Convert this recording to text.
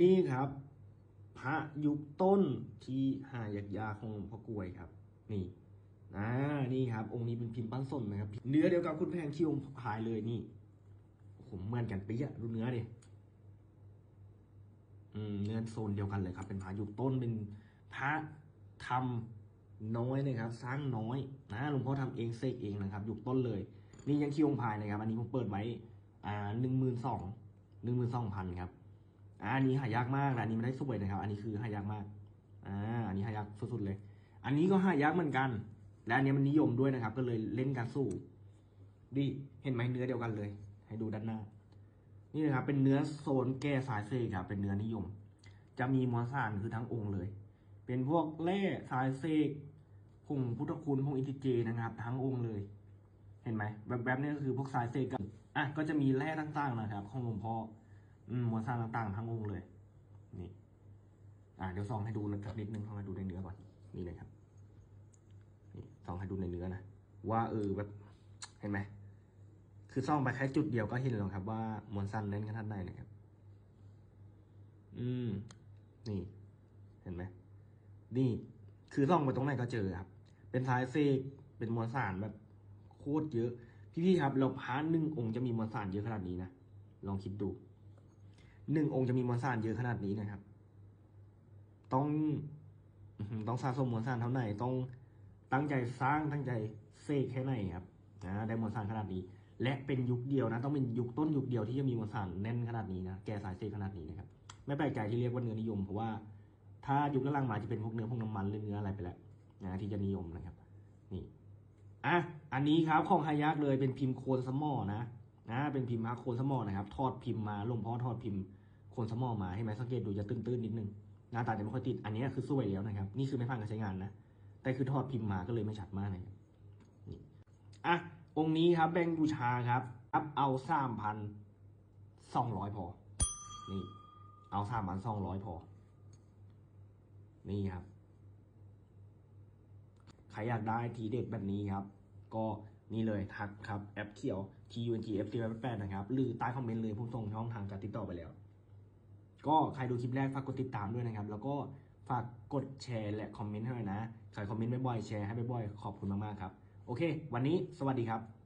นี่ครับ พระยุคต้นที่หายากยาของหลวงพ่อกวยครับ นี่อ่านี่ครับ องค์นี้เป็นพิมพ์ปั้นส้นนะครับ เนื้อเดียวกับคุณแพงที่องค์พายเลยนี่โอ้โหเหมือนกันปียะดูเนื้อดิอืมเนื้อโซนเดียวกันเลยครับ เป็นพระยุคต้นเป็นพระทำน้อยนะครับ สร้างน้อยนะหลวงพ่อทำเองเสกเองนะครับยุคต้นเลย นี่ยังคิวองค์พายนะครับ อันนี้ผมเปิดไว้ อ่าหนึ่งหมื่นสองหนึ่งหมื่นสองพันครับ อ่าอันนี้หายากมากนะอันนี้ไม่ได้สวยนะครับ อันนี้คือหายากมาก อ่า อันนี้หายากสุดๆเลย อันนี้ก็หายากเหมือนกัน และอันนี้มันนิยมด้วยนะครับ ก็เลยเล่นกันสู้ ดีเห็นไหมเนื้อเดียวกันเลย ให้ดูด้านหน้า นี่นะครับ เป็นเนื้อโซนแก้สายเซกครับ เป็นเนื้อนิยม จะมีมวลสารคือทั้งองค์เลย เป็นพวกแร่สายเซกผงพุทธคุณผงอินทิเจนะครับ ทั้งองค์เลย เห็นไหมแบบแบบนี้ก็คือพวกสายเซกันอะก็จะมีแร่ต่างๆนะครับ ของหลวงพ่อ มวลสารต่างๆ ทั้งองค์เลย นี่ อ่าเดี๋ยวส่องให้ดูนะนิดนึงส่องให้ดูในเนื้อก่อน นี่เลยครับ นี่ส่องให้ดูในเนื้อนะ ว่าเออแบบ เห็นไหม คือส่องไปแค่จุดเดียวก็เห็นแล้วครับ ว่ามวลสารแน่นขนาดไหนนะครับ อืม นี่ เห็นไหม นี่ คือส่องไปตรงไหนก็เจอครับ เป็นสายเซก เป็นมวลสารแบบโคตรเยอะ พี่ๆครับ เราพาหนึ่งองค์จะมีมวลสารเยอะขนาดนี้นะ ลองคิดดู หนึ่งองค์จะมีมวลสารเยอะขนาดนี้นะครับ ต้องต้อหือต้องสะสมมวลสารเท่าไหร่ต้องตั้งใจสร้างตั้งใจเสกแค่ไหนครับนะได้มวลสารขนาดนี้ และเป็นยุคเดียวนะ ต้องเป็นยุคต้นยุคเดียวที่จะมีมวลสารแน่นขนาดนี้นะแก่สายเสกขนาดนี้นะครับ ไม่แปลกใจที่เรียกว่าเนื้อนิยม เพราะว่าถ้ายุคหลังมาจะเป็นพวกเนื้อพวกน้ำมันหรือเนื้ออะไรไปแล้วนะที่จะนิยมนะครับ นี่อะอันนี้ครับของฮายักเลยเป็นพิมพ์โคนสมอนะ เป็นพิมพ์พระโคนสมอนะครับ ทอดพิมพ์มาลวงพ่อทอดพิมพ์โคนสมอมาให้ไหมสังเกตดูจะตื้นๆนิดนึงหน้าตาจะไม่ค่อยติด อันนี้คือสวยแล้วนะครับ นี่คือไม่ผ่านการใช้งานนะ แต่คือทอดพิมพ์มาก็เลยไม่ชัดมากนะครับนี่อะองค์นี้ครับแบงค์บูชาครับอัพเอาสามพันสองร้อยพอ นี่ เอาสามพันสองร้อยพอ นี่ครับ ใครอยากได้ทีเด็ดแบบนี้ครับ ก็ นี่เลยทักครับแอปเขียว T U N G F T 8นะครับ หรือใต้คอมเมนต์เลยผมส่งช่องทางการติดต่อไปแล้ว ก็ใครดูคลิปแรกฝากกดติดตามด้วยนะครับ แล้วก็ฝากกดแชร์และคอมเมนต์ให้หน่อยนะ ใครคอมเมนต์บ่อยๆแชร์ให้บ่อยๆขอบคุณมากๆครับ โอเค วันนี้สวัสดีครับ